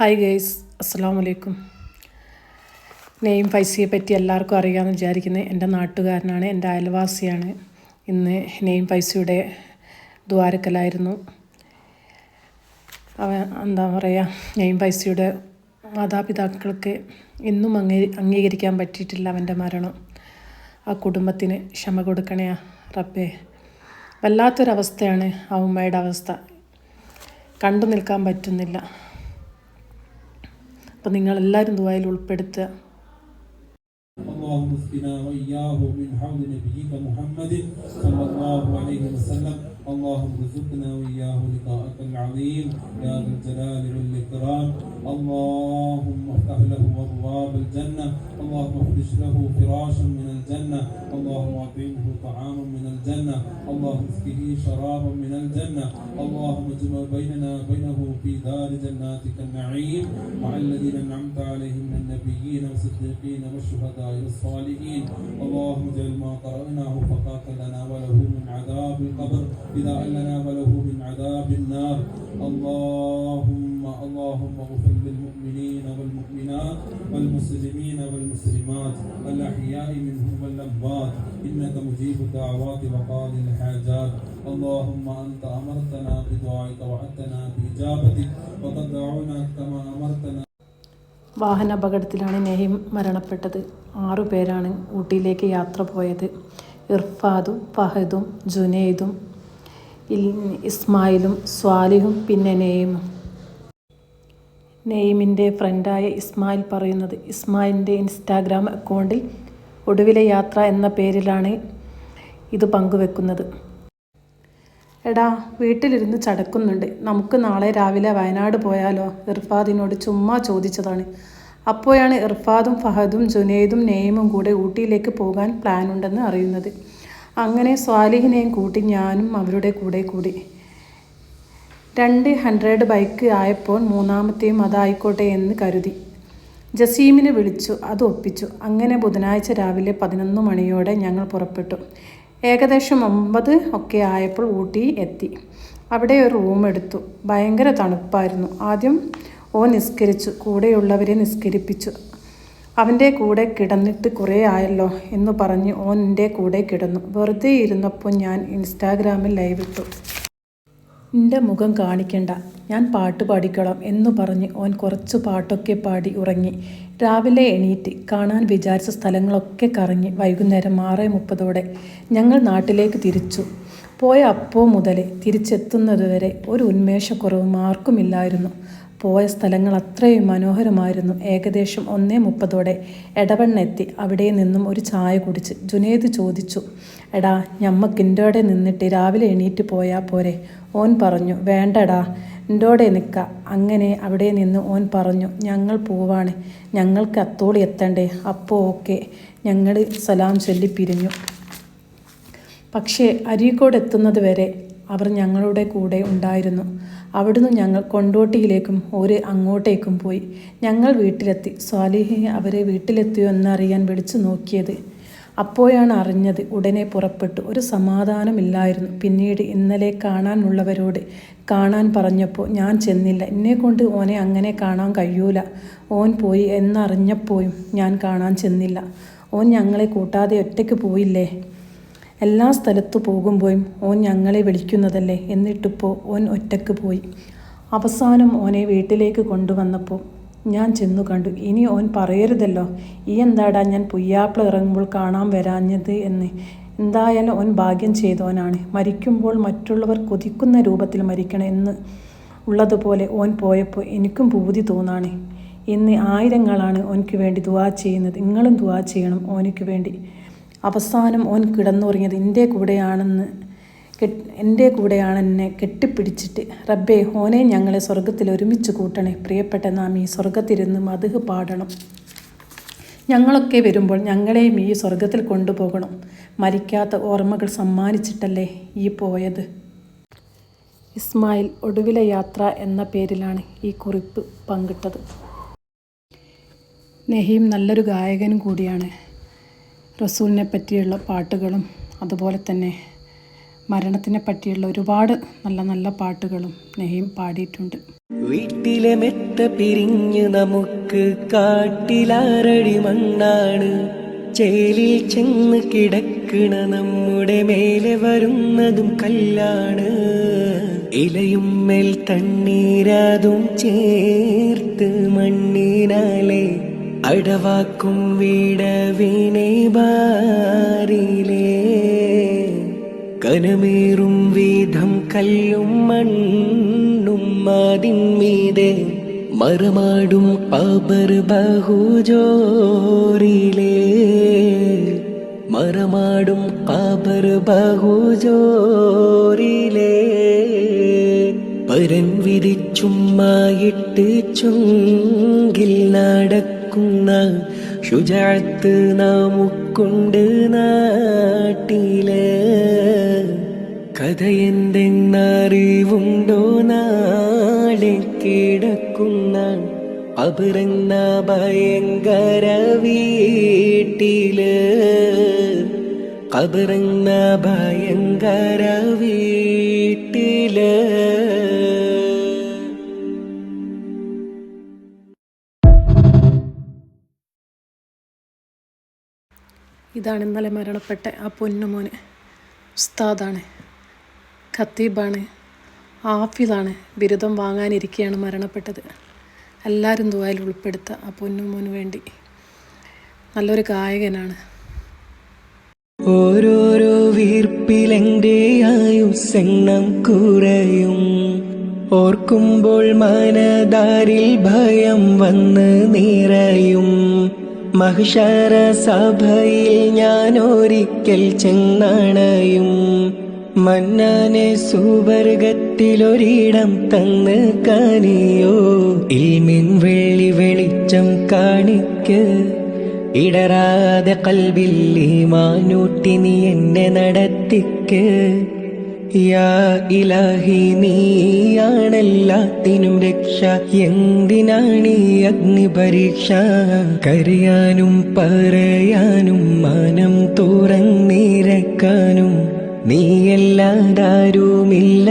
Hi guys അസ്സാം വലൈക്കും നെയ്യും പൈസയെ പറ്റി എല്ലാവർക്കും അറിയാമെന്ന് വിചാരിക്കുന്നത് എന്റെ നാട്ടുകാരനാണ് എന്റെ അയൽവാസിയാണ്. ഇന്ന് നെയ്യും പൈസയുടെ ദ്വാരക്കലായിരുന്നു. അവ എന്താ പറയുക നെയ്യും പൈസയുടെ മാതാപിതാക്കൾക്ക് ഇന്നും അംഗീ അംഗീകരിക്കാൻ പറ്റിയിട്ടില്ല അവന്റെ മരണം. ആ കുടുംബത്തിന് ക്ഷമ കൊടുക്കണേ റബ്ബേ. വല്ലാത്തൊരവസ്ഥയാണ് ആ ഉമ്മയുടെ അവസ്ഥ. കണ്ടു നിൽക്കാൻ പറ്റുന്നില്ല. അപ്പം നിങ്ങളെല്ലാവരും ദുബായിൽ ഉൾപ്പെടുത്തുക اللهم اسقنا واياه من حوض نبيك محمد صلى الله عليه وسلم اللهم ارزقنا واياه لقاءك العظيم يا ذا الجلال والاكرام اللهم افتح له ابواب الجنه اللهم افرش له فراشا من الجنه اللهم اطعمه طعاما من الجنه اللهم اسقه شرابا من الجنه اللهم اجمع بيننا وبينه في دار جناتك النعيم مع الذين أنعمت عليهم من النبيين والصديقين والشهداء والصالحين. اللهم اجعل ما قرأناه فقاك لنا وله من عذاب القبر فداء لنا وله من عذاب النار. اللهم اللهم اغفر للمؤمنين والمؤمنات والمسلمين والمسلمات الأحياء منهم والأموات إنك مجيب الدعوات وقاضي الحاجات اللهم أنت أمرتنا بدعائك وعدتنا بإجابتك وقد دعوناك كما أمرتنا വാഹന അപകടത്തിലാണ് നെഹിം മരണപ്പെട്ടത് ആറു പേരാണ് ഊട്ടിയിലേക്ക് യാത്ര പോയത് ഇർഫാദും ഫഹദും ജുനൈദും ഇൽ- ഇസ്മായിലും സ്വാലിഹും പിന്നെ നെയ്മും നെയ്മിന്റെ ഫ്രണ്ടായ ഇസ്മായിൽ പറയുന്നത്. ഇസ്മായിലിന്റെ ഇൻസ്റ്റാഗ്രാം അക്കൗണ്ടിൽ ഒടുവിലെ യാത്ര എന്ന പേരിലാണ് ഇത് പങ്കുവെക്കുന്നത്. എടാ വീട്ടിലിരുന്ന് ചടക്കുന്നുണ്ട്. നമുക്ക് നാളെ രാവിലെ വയനാട് പോയാലോ? ഇർഫാദിനോട് ചുമ്മാ ചോദിച്ചതാണ്. അപ്പോഴാണ് ഇർഫാദും ഫഹദും ജുനൈദും നെയ്മും കൂടെ ഊട്ടിയിലേക്ക് പോകാൻ പ്ലാനുണ്ടെന്ന് അറിയുന്നത്. അങ്ങനെ സ്വാലിഹിനെയും കൂട്ടി ഞാനും അവരുടെ കൂടെ കൂടി. രണ്ട് ഹൺഡ്രഡ് ബൈക്ക് ആയപ്പോൾ മൂന്നാമത്തെയും അതായിക്കോട്ടെ എന്ന് കരുതി. ജസീമിനെ വിളിച്ചു അത് ഒപ്പിച്ചു. അങ്ങനെ ബുധനാഴ്ച രാവിലെ പതിനൊന്ന് മണിയോടെ ഞങ്ങൾ പുറപ്പെട്ടു. ഏകദേശം ഒമ്പത് ഒക്കെ ആയപ്പോൾ ഊട്ടി എത്തി. അവിടെ ഒരു റൂം എടുത്തു. ഭയങ്കര തണുപ്പായിരുന്നു. ആദ്യം ഓ നിസ്കരിച്ചു കൂടെയുള്ളവരെ നിസ്കരിപ്പിച്ചു. അവന്റെ കൂടെ കിടന്നിട്ട് കുറേ ആയല്ലോ എന്ന് പറഞ്ഞ് ഓൻ എന്റെ കൂടെ കിടന്നു. വെറുതെ ഇരുന്നപ്പോൾ ഞാൻ ഇൻസ്റ്റാഗ്രാമിൽ ലൈവ് ഇട്ടു. എന്റെ മുഖം കാണിക്കണ്ട. ഞാൻ പാട്ട് പാടിക്കോളാം എന്ന് പറഞ്ഞ് ഓൻ കുറച്ച് പാട്ടൊക്കെ പാടി ഉറങ്ങി. രാവിലെ എണീറ്റ് കാണാൻ വിചാരിച്ച സ്ഥലങ്ങളൊക്കെ കറങ്ങി വൈകുന്നേരം ആറ് മുപ്പതോടെ ഞങ്ങൾ നാട്ടിലേക്ക് തിരിച്ചു. പോയ അപ്പോൾ മുതൽ തിരിച്ചെത്തുന്നതുവരെ ഒരു ഉന്മേഷക്കുറവും ആർക്കുമില്ലായിരുന്നു. പോയ സ്ഥലങ്ങൾ അത്രയും മനോഹരമായിരുന്നു. ഏകദേശം ഒന്നേ മുപ്പതോടെ എടവണ്ണെത്തി അവിടെ നിന്നും ഒരു ചായ കുടിച്ച് ജുനേദ് ചോദിച്ചു എടാ ഞമ്മക്കിന്റെ അവിടെ നിന്നിട്ട് രാവിലെ എണീറ്റ് പോയാൽ പോരെ. ഓൻ പറഞ്ഞു വേണ്ടടാ എന്റോടെ നിൽക്ക അങ്ങനെ അവിടെ നിന്ന് ഓൻ പറഞ്ഞു ഞങ്ങൾ പോവാണ് ഞങ്ങൾക്ക് അത്തോളി എത്തണ്ടേ അപ്പോൾ ഓക്കെ ഞങ്ങൾ സലാം ചൊല്ലി പിരിഞ്ഞു. പക്ഷേ അരീക്കോട് എത്തുന്നത് വരെ അവർ ഞങ്ങളുടെ കൂടെ ഉണ്ടായിരുന്നു. അവിടുന്ന് ഞങ്ങൾ കൊണ്ടോട്ടിയിലേക്കും ഒരു അങ്ങോട്ടേക്കും പോയി. ഞങ്ങൾ വീട്ടിലെത്തി. സ്വാലിഹി അവരെ വീട്ടിലെത്തിയോ എന്നറിയാൻ വിളിച്ചു നോക്കിയത് അപ്പോഴാണ് അറിഞ്ഞത് ഉടനെ പുറപ്പെട്ടു. ഒരു സമാധാനമില്ലായിരുന്നു. പിന്നീട് ഇന്നലെ കാണാനുള്ളവരോട് കാണാൻ പറഞ്ഞപ്പോൾ ഞാൻ ചെന്നില്ല. എന്നെക്കൊണ്ട് ഓനെ അങ്ങനെ കാണാൻ കഴിയൂല. ഓൻ പോയി എന്നറിഞ്ഞപ്പോഴും ഞാൻ കാണാൻ ചെന്നില്ല. ഓൻ ഞങ്ങളെ കൂട്ടാതെ ഒറ്റയ്ക്ക് പോയില്ലേ? എല്ലാ സ്ഥലത്തു പോകുമ്പോഴും ഓൻ ഞങ്ങളെ വിളിക്കുന്നതല്ലേ? എന്നിട്ടിപ്പോൾ ഓൻ ഒറ്റയ്ക്ക് പോയി. അവസാനം ഓനെ വീട്ടിലേക്ക് കൊണ്ടുവന്നപ്പോൾ ഞാൻ ചെന്നു കണ്ടു. ഇനി ഓൻ പറയരുതല്ലോ. ഈ എന്താടാ ഞാൻ പുയ്യാപ്പിള ഇറങ്ങുമ്പോൾ കാണാൻ വരാഞ്ഞത് എന്ന്. എന്തായാലും ഓൻ ഭാഗ്യം ചെയ്തോനാണ് മരിക്കുമ്പോൾ മറ്റുള്ളവർ കൊതിക്കുന്ന രൂപത്തിൽ മരിക്കണമെന്ന് ഉള്ളതുപോലെ ഓൻ പോയപ്പോൾ എനിക്കും ഭൂതി തോന്നാണ്. ഇന്ന് ആയിരങ്ങളാണ് ഓനക്ക് വേണ്ടി ദുവാ ചെയ്യുന്നത്. നിങ്ങളും ദുവാ ചെയ്യണം. ഓനിക്ക് വേണ്ടി. അവസാനം ഓൻ കിടന്നുറങ്ങിയത് എന്റെ കൂടെയാണെന്ന് എന്റെ കൂടെയാണ് എന്നെ കെട്ടിപ്പിടിച്ചിട്ട്. റബ്ബേ ഹോനെ ഞങ്ങളെ സ്വർഗത്തിൽ ഒരുമിച്ച് കൂട്ടണേ. പ്രിയപ്പെട്ട നാം ഈ സ്വർഗത്തിരുന്ന് മധുഹ് പാടണം. ഞങ്ങളൊക്കെ വരുമ്പോൾ ഞങ്ങളെയും ഈ സ്വർഗത്തിൽ കൊണ്ടുപോകണം. മരിക്കാത്ത ഓർമ്മകൾ സമ്മാനിച്ചിട്ടല്ലേ ഈ പോയത്? ഇസ്മായിൽ ഒടുവിലെ യാത്ര എന്ന പേരിലാണ് ഈ കുറിപ്പ് പങ്കിട്ടത്. നെഹീം നല്ലൊരു ഗായകനും കൂടിയാണ്. റസൂലിനെ പറ്റിയുള്ള പാട്ടുകളും അതുപോലെ തന്നെ മരണത്തിനെ പറ്റിയുള്ള ഒരുപാട് നല്ല നല്ല പാട്ടുകളും നെഹീം പാടിയിട്ടുണ്ട്. വീട്ടിലെ മെത്ത പിരിഞ്ഞ് നമുക്ക് കാട്ടിലാരടി മണ്ണാണ്. ചേലിൽ ചെന്ന് കിടക്കണ നമ്മുടെ മേലെ വരുന്നതും കല്ലാണ്. ഇലയും മേൽ തണ്ണീരാതും ചേർത്ത് മണ്ണിനാലെ അടവാക്കും വീടവിനെ ബാരിലേ കനമേറും വീതം കല്ലും മണ്ണും അതിന്മീതെ മറമാടും പബർ ബഹുജോറിലേ മറമാടും പബർ ബഹുജോറിലേ പരൻ വിരിച്ചുമ്മായിട്ട് ചുങ്കിൽ നടക്കുന്ന ശുചാത്ത് നമുക്കുണ്ട് കഥ കഥയെന്തെന്നറിവുണ്ടോ? നാളെ കിടക്കുന്ന അപരന്ന ഭയങ്കര വീട്ടിൽ കബറന്ന ഭയങ്കര വീട്ടിൽ ഇതാണ് ഇന്നലെ മരണപ്പെട്ട ആ പൊന്നുമോന് ഉസ്താദാണ്. ഖത്തീബാണ്. ആഫിദാണ് ബിരുദം വാങ്ങാനിരിക്കുകയാണ് മരണപ്പെട്ടത്. എല്ലാവരും ദുബായിൽ ഉൾപ്പെടുത്തുക ആ പൊന്നുമോന് വേണ്ടി. നല്ലൊരു ഗായകനാണ്. ഓരോരോ കുറയും. ഓർക്കുമ്പോൾ മനതാരിൽ ഭയം വന്ന് നിറയും. മഹിഷാര സഭയിൽ ഞാൻ ഒരിക്കൽ ചെന്നണയും. മന്നാനെ സുവർഗത്തിലൊരിടം തന്ന് കാനിയോ ഇൽമിൻ വെള്ളി വെളിച്ചം കാണിക്ക്. ഇടരാതെ കൽവില്ലി മാനൂട്ടി നീ എന്നെ നടത്തിക്ക്. യാ ഇലാഹി നീയാണെല്ലാത്തിനും രക്ഷ. എന്തിനാണീ അഗ്നി പരീക്ഷ കരയാനും പറയാനും മാനം തുറന്നിരക്കാനും. നീയല്ലാതാരുമില്ല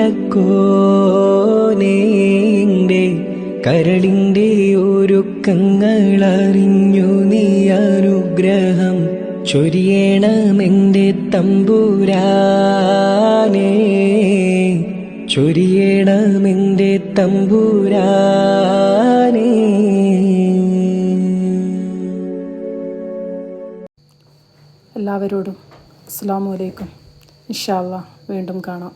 കരളിന്റെ ഒരുക്കങ്ങളറിഞ്ഞു നീ അനുഗ്രഹം ചൊരിയണമെന്റെ തമ്പൂരാനേ ചൊരിയണമെന്റെ തമ്പൂരാനേ. എല്ലാവരോടും അസ്സാം വലൈക്കും ഇൻഷാല്ല വീണ്ടും കാണാം.